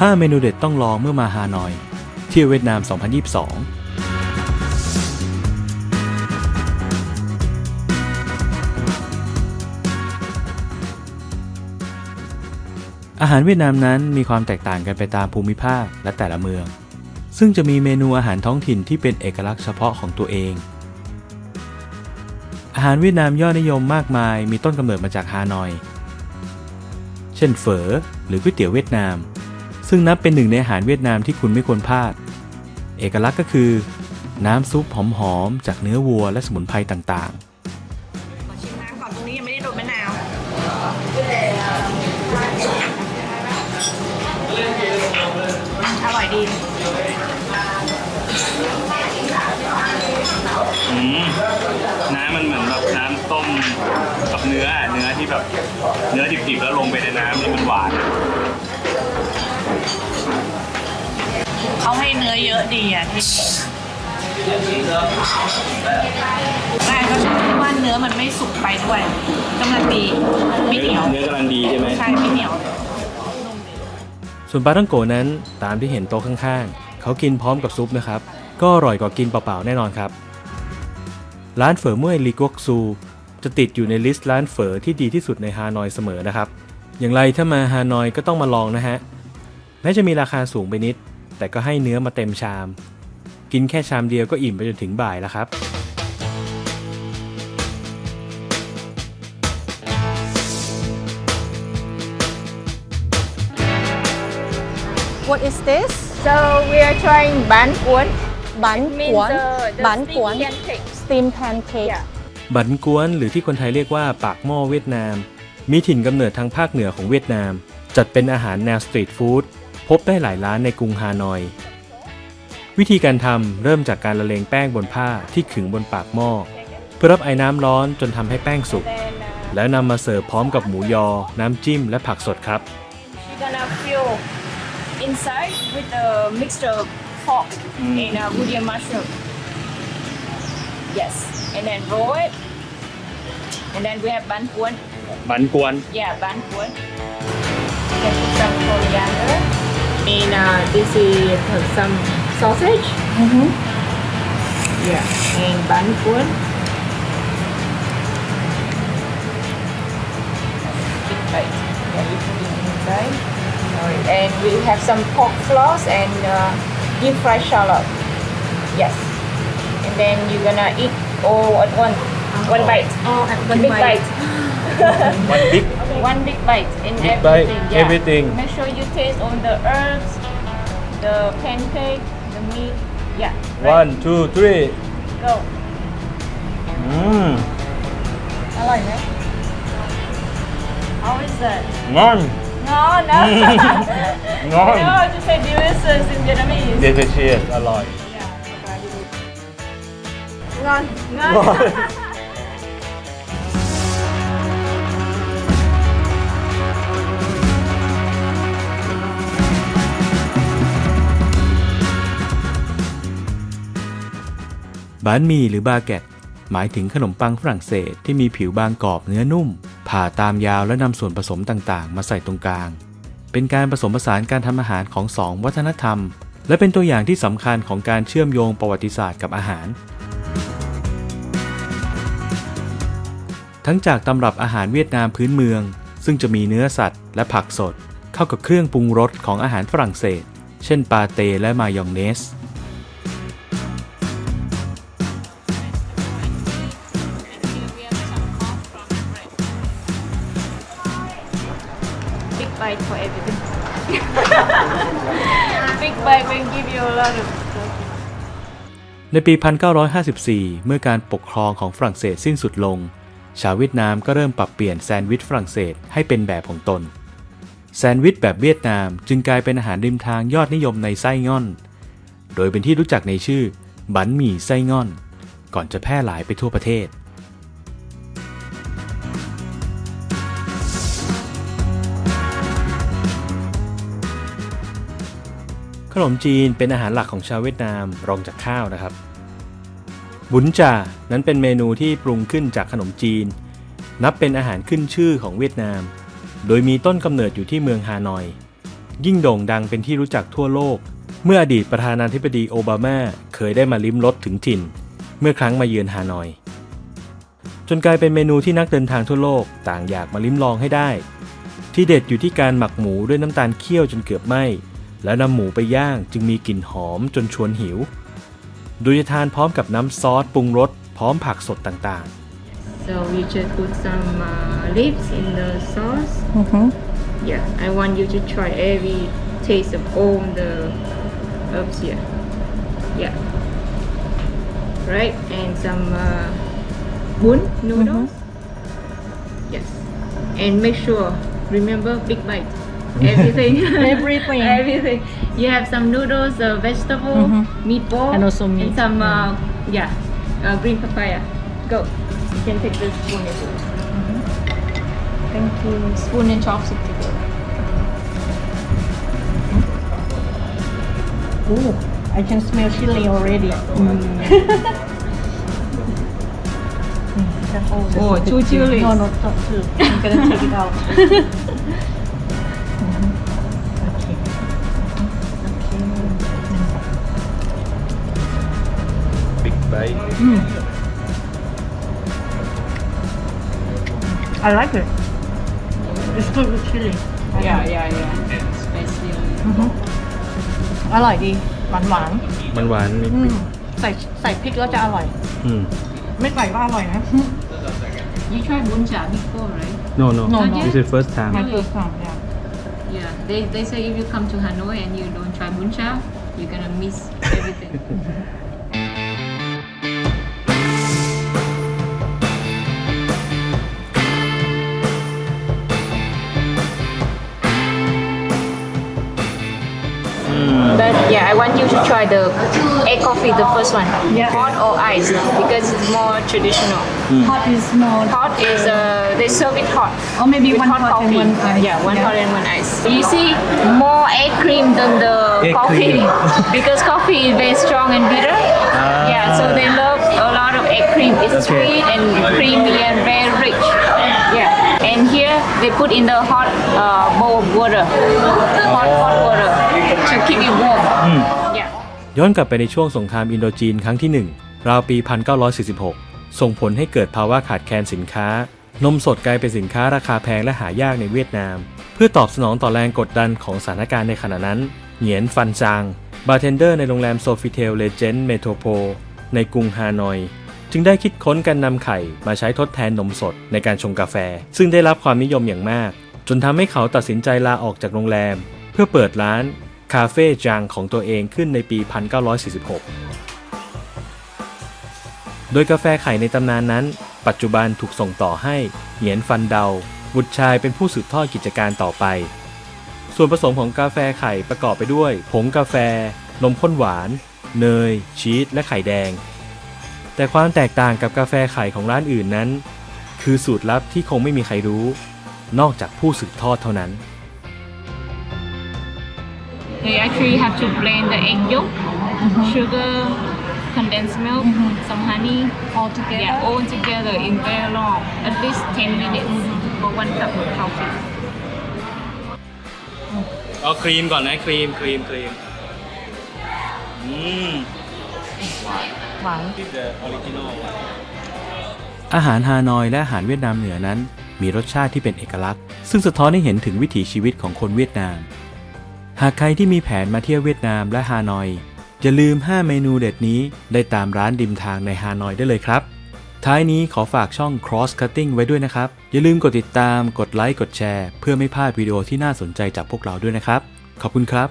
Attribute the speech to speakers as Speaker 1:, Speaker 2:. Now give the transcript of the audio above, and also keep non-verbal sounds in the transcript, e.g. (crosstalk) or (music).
Speaker 1: 5 เมนูเด็ดต้องลองเมื่อมาฮานอย เที่ยวเวียดนาม 2022อาหารเวียดนามนั้นมีความแตกต่างกันไปตามภูมิภาคและแต่ละเมือง ซึ่งจะมีเมนูอาหารท้องถิ่นที่เป็นเอกลักษณ์เฉพาะของตัวเอง อาหารเวียดนามยอดนิยมมากมายมีต้นกำเนิดมาจากฮานอย เช่นเฝอหรือก๋วยเตี๋ยวเวียดนาม ซึ่งนับเป็นหนึ่งในอาหารเวียดนามที่คุณไม่ควรพลาด เอกลักษณ์ก็คือ น้ำซุปหอมๆจากเนื้อวัวและสมุนไพรต่างๆ
Speaker 2: ขอชิมน้ำก่อนตรงนี้ยังไม่ได้โดนมะนาวอร่อยดี
Speaker 3: อืมน้ำมันเหมือนแบบน้ำต้มกับเนื้อเนื้อที่แบบ เนื้อดิบๆแล้วลงไปในน้ำแล้วมันหวานอะ
Speaker 2: เขาให้เนื้อเยอะดีอะที่แม่ก็ชอบที่ว่าเนื้อมันไม่สุกไปด้วยกำลังดีไม่เหนียว
Speaker 3: เนื้อกำลังดีใช่ไหม
Speaker 2: ใช่ไม่เหนียว
Speaker 1: ส่วนปลาท่องโกะนั้นตามที่เห็นโต๊ะข้างๆ เขากินพร้อมกับซุปนะครับ ก็อร่อยกว่ากินเปล่าๆแน่นอนครับ ร้านเฝอเมื่อยลีกวกซู จะติดอยู่ในลิสต์ร้านเฝอที่ดีที่สุดในฮานอยเสมอนะครับ อย่างไรถ้ามาฮานอยก็ต้องมาลองนะฮะแม้จะมีราคาสูงไปนิด แต่ก็ให้เนื้อมาเต็มชาม กินแค่ชามเดียวก็อิ่มไปจนถึงบ่ายแล้วครับ
Speaker 4: What is this?
Speaker 5: So we are trying ban cuốn.
Speaker 4: Bánh
Speaker 5: Means
Speaker 4: cuốn.
Speaker 5: the, the
Speaker 4: Bánh
Speaker 5: steamed
Speaker 4: cuốn.
Speaker 5: pancake.
Speaker 4: Steam pancake.
Speaker 5: Yeah.
Speaker 1: บันกวนหรือที่คนไทยเรียกว่าปากหม้อเวียดนาม มีถิ่นกำเนิดทางภาคเหนือของเวียดนาม จัดเป็นอาหารแนวสตรีทฟู้ด พบได้หลายร้านในกรุงฮานอย วิธีการทำเริ่มจากการละเลงแป้งบนผ้าที่ขึงบนปากหม้อเพื่อรับไอ้น้ำร้อนจนทำให้แป้งสุก
Speaker 5: Then uh,
Speaker 1: แล้วนำมาเสิร์ฟพร้อมกับหมูยอ น้ำจิ้มและผักสดครับ
Speaker 5: you're gonna fill inside with a mixture of pork and uh, Woodian mushroom. Yes. And then roll it. And then we have ban cuốn.
Speaker 3: บันกวน
Speaker 5: Yeah, ban cuốn. Then put some coriander. And uh, this is some sausage. Mm-hmm. Yeah. And ban cuốn. Big bite. Yeah, you put it inside. Alright, And we have some pork floss and uh, deep fried shallot. Yes. And then you're gonna eat all at one, one bite.
Speaker 4: All at one
Speaker 5: big
Speaker 4: bite.
Speaker 5: bite. (gasps) (laughs)
Speaker 1: One big (laughs)
Speaker 5: One big bite in
Speaker 1: Big
Speaker 5: everything.
Speaker 1: bite,
Speaker 5: yeah.
Speaker 1: everything.
Speaker 5: Make sure you taste all the herbs, the pancake, the meat. Yeah. right.
Speaker 1: one two three
Speaker 5: Go.
Speaker 1: อืม
Speaker 5: อร่อยไหม How is that?
Speaker 1: งอน
Speaker 5: No, no. (laughs) (laughs)
Speaker 1: งอน
Speaker 5: no, just say delicious in Vietnamese.
Speaker 1: เดลิเชียสอร่อย
Speaker 5: Ngon. Ngon.
Speaker 1: บานมีหรือบาเกตหมายถึงขนมปังฝรั่งเศสที่มีผิวบางกรอบเนื้อนุ่ม ผ่าตามยาวและนำส่วนผสมต่างๆ มาใส่ตรงกลาง เป็นการผสมผสานการทำอาหารของสองวัฒนธรรม และเป็นตัวอย่างที่สำคัญของการเชื่อมโยงประวัติศาสตร์กับอาหาร ทั้งจากตำรับอาหารเวียดนามพื้นเมือง ซึ่งจะมีเนื้อสัตว์และผักสด เข้ากับเครื่องปรุงรสของอาหารฝรั่งเศส เช่นปาเต้และมายองเนส
Speaker 5: Big bite for everything. Big bite will give you a lot of
Speaker 1: ในปี 1954 เมื่อการปกครองของฝรั่งเศสสิ้นสุดลง ชาวเวียดนามก็เริ่มปรับเปลี่ยนแซนด์วิชฝรั่งเศสให้เป็นแบบของตน แซนด์วิชแบบเวียดนามจึงกลายเป็นอาหารริมทางยอดนิยมในไส้ง่อน โดยเป็นที่รู้จักในชื่อบันหมี่ไส้ง่อน ก่อนจะแพร่หลายไปทั่วประเทศ นมจีนเป็นอาหารหลักของชาวเวียดนามรองจากข้าวนะครับ บุญจ่านั้นเป็นเมนูที่ปรุงขึ้นจากขนมจีน นับเป็นอาหารขึ้นชื่อของเวียดนาม โดยมีต้นกำเนิดอยู่ที่เมืองฮานอย ยิ่งโด่งดังเป็นที่รู้จักทั่วโลก เมื่ออดีตประธานาธิบดีโอบามาเคยได้มาลิ้มรสถึงถิ่น เมื่อครั้งมาเยือนฮานอย จนกลายเป็นเมนูที่นักเดินทางทั่วโลกต่างอยากมาลิ้มลองให้ได้ ที่เด็ดอยู่ที่การหมักหมูด้วยน้ำตาลเคี่ยวจนเกือบไหม้ แล้วนำหมูไปย่างจึงมีกลิ่นหอมจนชวนหิว โดยจะทานพร้อมกับน้ำซอสปรุงรสพร้อมผักสดต่างๆ
Speaker 5: So we just put some uh, leaves in the sauce. Yeah, I want you to try every taste of all the herbs here. Yeah. Right, and some uh, bun noodles. Yes, and make sure remember big bite. Everything. (laughs)
Speaker 4: Everything.
Speaker 5: Everything. You have some noodles, uh, vegetable, meatball,
Speaker 4: And also meat,
Speaker 5: some uh, yeah, uh, green papaya. Go. You can take this spoon as well. Thank you. Spoon and chopstick together.
Speaker 4: Ooh, I can smell chili already. (laughs)
Speaker 5: Oh, two chilies.
Speaker 4: No, no, not two. I'm gonna take it out. (laughs)
Speaker 3: bite
Speaker 4: I like it. It's good with chili.
Speaker 5: Yeah, yeah, yeah. Spicy.
Speaker 4: อร่อยดี หวานหวาน
Speaker 1: มันหวานมี
Speaker 4: ๆอืมใส่ใส่พริกแล้วจะอร่อย
Speaker 1: อืม
Speaker 4: ไม่ใส่ก็อร่อยนะ
Speaker 5: You tried buncha before, right?
Speaker 1: no no
Speaker 4: No, no.
Speaker 1: this is first time
Speaker 4: My first time, yeah.
Speaker 5: Yeah. They, they say if you come to Hanoi and you don't try buncha, you're gonna miss everything. (laughs) But yeah, I want you to try the egg coffee, the first one.
Speaker 4: Yeah.
Speaker 5: Hot or iced because it's more traditional.
Speaker 4: Hot is more.
Speaker 5: Hot is uh, they serve it hot.
Speaker 4: Or maybe
Speaker 5: with
Speaker 4: one hot and
Speaker 5: coffee.
Speaker 4: one ice.
Speaker 5: Yeah, one
Speaker 4: Yeah.
Speaker 5: hot and one ice. You see more egg cream than the
Speaker 1: Egg
Speaker 5: coffee
Speaker 1: cream. (laughs)
Speaker 5: because coffee is very strong and bitter. Yeah, so they love a lot of egg cream. It's
Speaker 1: Okay.
Speaker 5: sweet and creamy and very they put in the hot uh, bowl of water, hot hot water to keep it warm. Yeah.
Speaker 1: ย้อนกลับไปในช่วงสงครามอินโดจีนครั้งที่ 1 ราวปี 1946 ส่งผลให้เกิดภาวะขาดแคลนสินค้า นมสดกลายเป็นสินค้าราคาแพงและหายากในเวียดนาม เพื่อตอบสนองต่อแรงกดดันของสถานการณ์ในขณะนั้น เหงียนฟันจาง บาร์เทนเดอร์ในโรงแรมโซฟิเทลเลเจนด์เมโทรโพลในกรุงฮานอย จึงได้คิดค้นการนำไข่มาใช้ทดแทนนมสดในการชงกาแฟ ซึ่งได้รับความนิยมอย่างมาก จนทำให้เขาตัดสินใจลาออกจากโรงแรม เพื่อเปิดร้านคาเฟ่จางของตัวเองขึ้นในปี 1946 โดยกาแฟไข่ในตำนานนั้น ปัจจุบันถูกส่งต่อให้เหงียนฟันเดา บุตรชายเป็นผู้สืบทอดกิจการต่อไป ส่วนผสมของกาแฟไข่ประกอบไปด้วย ผงกาแฟ นมข้นหวาน เนย ชีสและไข่แดง แต่ความแตกต่างกับกาแฟไข่ของร้านอื่นนั้น คือสูตรลับที่คงไม่มีใครรู้ นอกจากผู้สืบทอดเท่านั้น
Speaker 5: They actually have to blend the egg yolk, sugar, condensed milk, some honey,
Speaker 4: All together?
Speaker 5: yeah, all together in very long, at least 10 minutes for one cup of coffee.
Speaker 1: เอาครีมก่อนนะครีมครีมครีมอืม
Speaker 4: หวาน
Speaker 1: ที่เดอออริจินอลอาหารฮานอยและอาหารเวียดนามเหนือนั้น มีรสชาติที่เป็นเอกลักษณ์ ซึ่งสะท้อนให้เห็นถึงวิถีชีวิตของคนเวียดนาม หากใครที่มีแผนมาเที่ยวเวียดนามและฮานอย อย่าลืม 5 เมนูเด็ดนี้ได้ตามร้านริมทางในฮานอยได้เลยครับ ท้ายนี้ขอฝากช่อง Cross Cutting ไว้ด้วยนะครับ อย่าลืมกดติดตาม กดไลค์ กดแชร์ เพื่อไม่พลาดวิดีโอที่น่าสนใจจากพวกเราด้วยนะครับ ขอบคุณครับ